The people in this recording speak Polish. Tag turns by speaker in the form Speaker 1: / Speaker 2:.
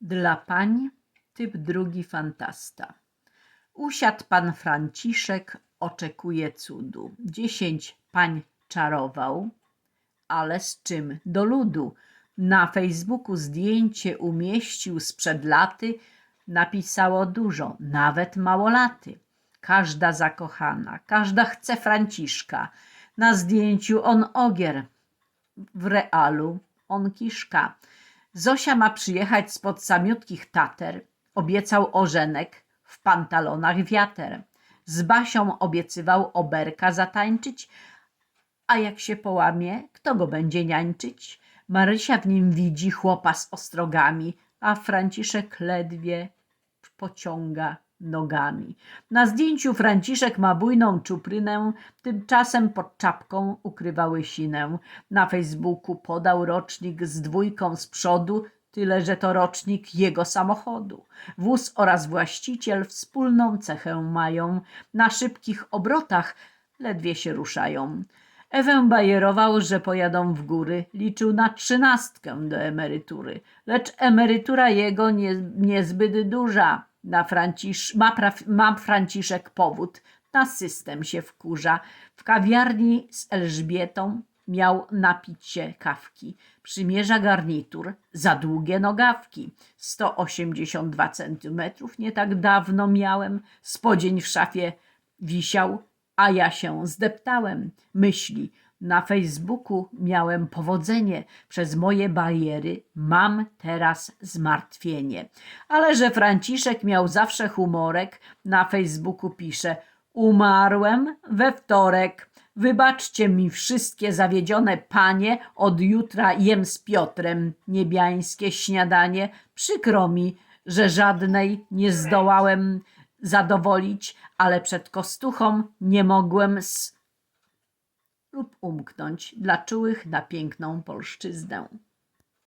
Speaker 1: Dla pań typ drugi fantasta. Usiadł pan Franciszek, oczekuje cudu. Dziesięć pań czarował, ale z czym do ludu? Na Facebooku zdjęcie umieścił sprzed laty, napisało dużo, nawet małolaty. Każda zakochana, każda chce Franciszka. Na zdjęciu on ogier, w realu on kiszka. Zosia ma przyjechać spod samiutkich tater. Obiecał ożenek, w pantalonach wiater. Z Basią obiecywał oberka zatańczyć, a jak się połamie, kto go będzie niańczyć? Marysia w nim widzi chłopa z ostrogami, a Franciszek ledwie pociąga nogami. Na zdjęciu Franciszek ma bujną czuprynę, tymczasem pod czapką ukrywa łysinę. Na Facebooku podał rocznik z dwójką z przodu, tyle że to rocznik jego samochodu. Wóz oraz właściciel wspólną cechę mają. Na szybkich obrotach ledwie się ruszają. Ewę bajerował, że pojadą w góry. Liczył na trzynastkę do emerytury. Lecz emerytura jego nie, niezbyt duża. Na Francisz, ma, pra, ma Franciszek powód. Na system się wkurza. W kawiarni z Elżbietą miał napić się kawki. Przymierza garnitur, za długie nogawki. 182 centymetrów nie tak dawno miałem. Spodzień w szafie wisiał, a ja się zdeptałem. Myśli, na Facebooku miałem powodzenie, przez moje bariery mam teraz zmartwienie. Ale że Franciszek miał zawsze humorek, na Facebooku pisze: Umarłem we wtorek. Wybaczcie mi wszystkie zawiedzione panie, od jutra jem z Piotrem niebiańskie śniadanie. Przykro mi, że żadnej nie zdołałem zadowolić, ale przed kostuchą nie mogłem s lub umknąć dla czułych na piękną polszczyznę.